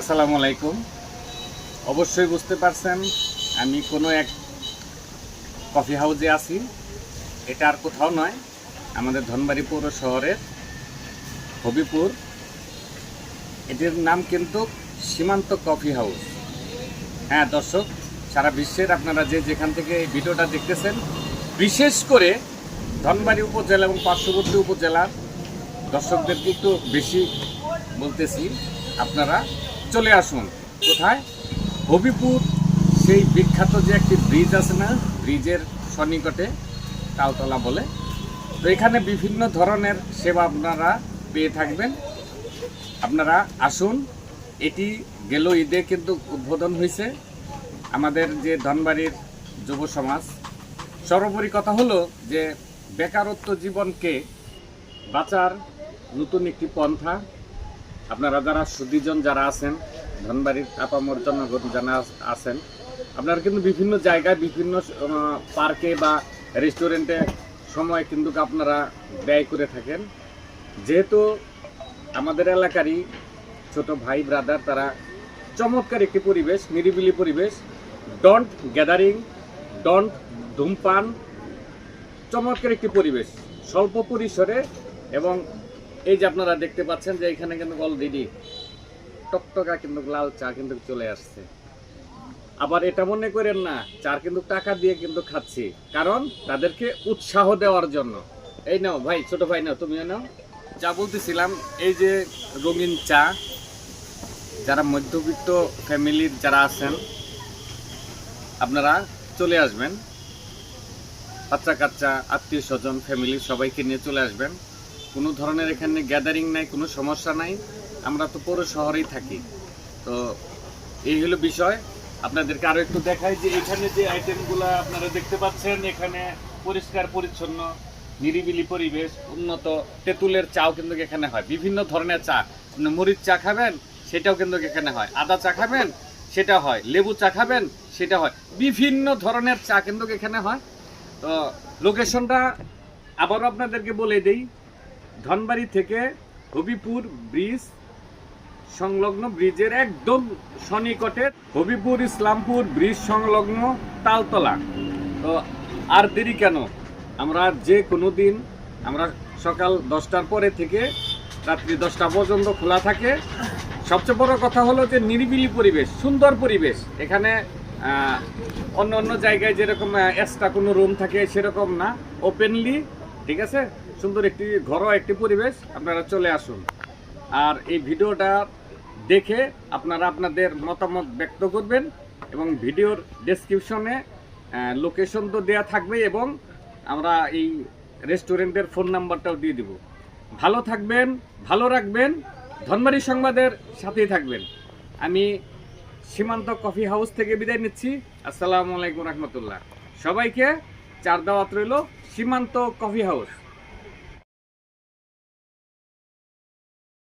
আসসালামু আলাইকুম। অবশ্যই বুঝতে পারছেন, আমি কোনো এক কফি হাউসে আছি। এটা আর কোথাও নয়, আমাদের ধনবাড়ি পৌর শহরের হবিপুর। এটির নাম কিন্তু সীমান্ত কফি হাউস। হ্যাঁ দর্শক, সারা বিশ্বের আপনারা যে যেখান থেকে এই ভিডিওটা দেখতেছেন, বিশেষ করে ধনবাড়ি উপজেলা এবং পার্শ্ববর্তী উপজেলার দর্শকদেরকে একটু বেশি বলতেছি, আপনারা চলে আসুন। কোথায়? হবিপুর। সেই বিখ্যাত যে একটি ব্রিজ আছে না, ব্রিজের সন্নিকটে, তালতলা বলে। তো এখানে বিভিন্ন ধরনের সেবা আপনারা পেয়ে থাকবেন। আপনারা আসুন। এটি গেল ঈদে কিন্তু উদ্বোধন হয়েছে আমাদের যে ধনবাড়ির যুব সমাজ, সর্বোপরি কথা হলো যে বেকারত্ব জীবনকে বাঁচার নতুন একটি পন্থা। আপনারা যারা সুদীজন যারা আছেন, ধনবাড়ির আপামর জনগণ যারা আছেন, আপনারা কিন্তু বিভিন্ন জায়গায়, বিভিন্ন পার্কে বা রেস্টুরেন্টে সময় কিন্তু আপনারা ব্যয় করে থাকেন। যেহেতু আমাদের এলাকারই ছোট ভাই ব্রাদার তারা চমৎকার একটি পরিবেশ, নিরিবিলি পরিবেশ। ডন্ট গ্যাদারিং ডন্ট ধূমপান, চমৎকার একটি পরিবেশ। স্বল্প পরিসরে এবং এই যে আপনারা দেখতে পাচ্ছেন যে এখানে কিন্তু অলরেডি টকটকা কিন্তু লাল চা কিন্তু চলে আসছে। আবার এটা মনে করেন না, চার কিন্তু টাকা দিয়ে কিন্তু খাচ্ছি। কারণ তাদেরকে উৎসাহ দেওয়ার জন্য। এই নাও ভাই, ছোট ভাই নাও, তুমিও নাও। যা বলতেছিলাম, এই যে রঙিন চা, যারা মধ্যবিত্ত ফ্যামিলির যারা আছেন, আপনারা চলে আসবেন। বাচ্চা কাচ্চা আত্মীয় স্বজন ফ্যামিলি সবাইকে নিয়ে চলে আসবেন। কোনো ধরনের এখানে গ্যাদারিং নাই, কোনো সমস্যা নাই। আমরা তো পুরো শহরেই থাকি। তো এই হলো বিষয়। আপনাদেরকে আরও একটু দেখাই যে এখানে যে আইটেমগুলো আপনারা দেখতে পাচ্ছেন, এখানে পরিষ্কার, পরিচ্ছন্ন, নিরিবিলি পরিবেশ, উন্নত। তেঁতুলের চাও কিন্তু এখানে হয়। বিভিন্ন ধরনের চা। আপনি মরিচ চা খাবেন, সেটাও কিন্তু এখানে হয়। আদা চা খাবেন, সেটা হয়। লেবু চা খাবেন, সেটা হয়। বিভিন্ন ধরনের চা কিন্তু এখানে হয়। তো লোকেশনটা আবারও আপনাদেরকে বলে দেই। ধনবাড়ি থেকে হবিপুর ব্রিজ, সংলগ্ন ব্রিজের একদম সনিকটে হবিপুর ইসলামপুর ব্রিজ সংলগ্ন তালতলা। তো আর দেরি কেন? আমরা যে কোনো দিন, আমরা সকাল দশটার পরে থেকে রাত্রি দশটা পর্যন্ত খোলা থাকে। সবচেয়ে বড় কথা হলো যে নিরিবিলি পরিবেশ, সুন্দর পরিবেশ। এখানে অন্য অন্য জায়গায় যেরকম এক্সট্রা কোনো রুম থাকে সেরকম না ওপেনলি ঠিক আছে? সুন্দর একটি ঘরোয়া একটি পরিবেশ, আপনারা চলে আসুন। আর এই ভিডিওটা দেখে আপনারা আপনাদের মতামত ব্যক্ত করবেন এবং ভিডিওর ডেসক্রিপশনে লোকেশন তো দেওয়া থাকবে এবং আমরা এই রেস্টুরেন্টের ফোন নাম্বারটাও দিয়ে দিব। ভালো থাকবেন, ভালো রাখবেন, ধনবাড়ি সংবাদের সাথেই থাকবেন। আমি সীমান্ত কফি হাউস থেকে বিদায় নিচ্ছি। আসসালামু আলাইকুম রহমতুল্লাহ। সবাইকে চার দাওয়াত রইল সীমান্ত কফি হাউস।